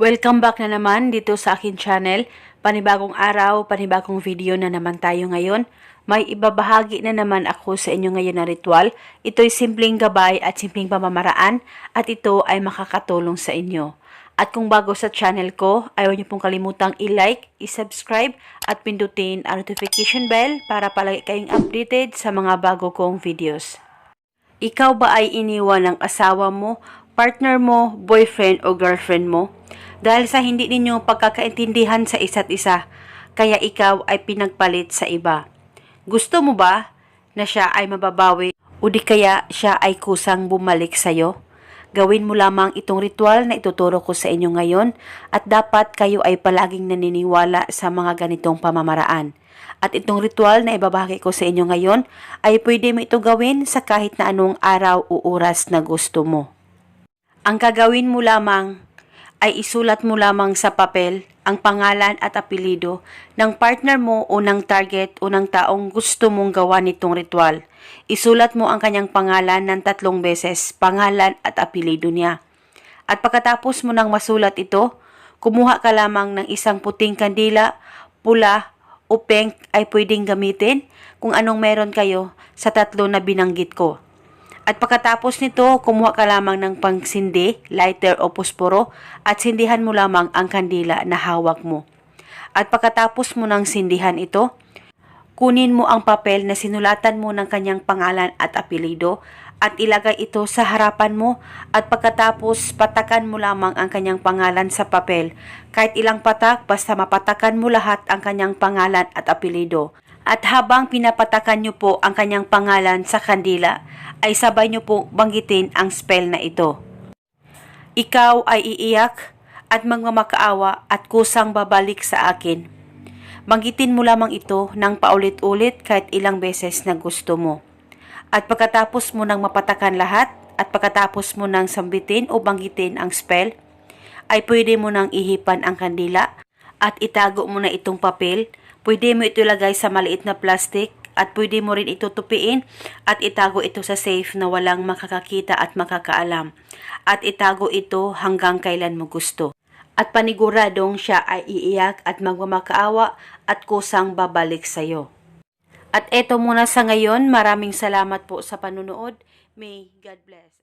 Welcome back na naman dito sa akin channel. Panibagong araw, panibagong video na naman tayo ngayon. May ibabahagi na naman ako sa inyo ngayon na ritual. Ito'y simpleng gabay at simpleng pamamaraan at ito ay makakatulong sa inyo. At kung bago sa channel ko, ayaw niyo pong kalimutang i-like, i-subscribe at pindutin ang notification bell para palagi kayong updated sa mga bago kong videos. Ikaw ba ay iniwan ng asawa mo, partner mo, boyfriend o girlfriend mo? Dahil sa hindi ninyo pagkakaintindihan sa isa't isa, kaya ikaw ay pinagpalit sa iba. Gusto mo ba na siya ay mababawi o di kaya siya ay kusang bumalik sa'yo? Gawin mo lamang itong ritual na ituturo ko sa inyo ngayon at dapat kayo ay palaging naniniwala sa mga ganitong pamamaraan. At itong ritual na ibabahagi ko sa inyo ngayon ay pwede mo ito gawin sa kahit na anong araw o oras na gusto mo. Ang gagawin mo lamang ay isulat mo lamang sa papel ang pangalan at apelido ng partner mo o ng target o ng taong gusto mong gawa nitong ritual. Isulat mo ang kanyang pangalan ng tatlong beses, pangalan at apelido niya. At pagkatapos mo nang masulat ito, kumuha ka lamang ng isang puting kandila, pula o pink ay pwedeng gamitin kung anong meron kayo sa tatlo na binanggit ko. At pagkatapos nito, kumuha ka lamang ng pangsindi, lighter o posporo at sindihan mo lamang ang kandila na hawak mo. At pagkatapos mo ng sindihan ito, kunin mo ang papel na sinulatan mo ng kanyang pangalan at apelido at ilagay ito sa harapan mo at pagkatapos patakan mo lamang ang kanyang pangalan sa papel. Kahit ilang patak, basta mapatakan mo lahat ang kanyang pangalan at apelido. At habang pinapatakan nyo po ang kanyang pangalan sa kandila, ay sabay nyo po banggitin ang spell na ito. Ikaw ay iiyak at magmamakaawa at kusang babalik sa akin. Banggitin mo lamang ito ng paulit-ulit kahit ilang beses na gusto mo. At pagkatapos mo nang mapatakan lahat at pagkatapos mo nang sambitin o banggitin ang spell, ay pwede mo nang ihipan ang kandila at itago mo na itong papel. Pwede mo ito ilagay sa maliit na plastic at pwede mo rin ito tupiin at itago ito sa safe na walang makakakita at makakaalam. At itago ito hanggang kailan mo gusto. At paniguradong siya ay iiyak at magmamakaawa at kusang babalik sa'yo. At eto muna sa ngayon, maraming salamat po sa panunood. May God bless.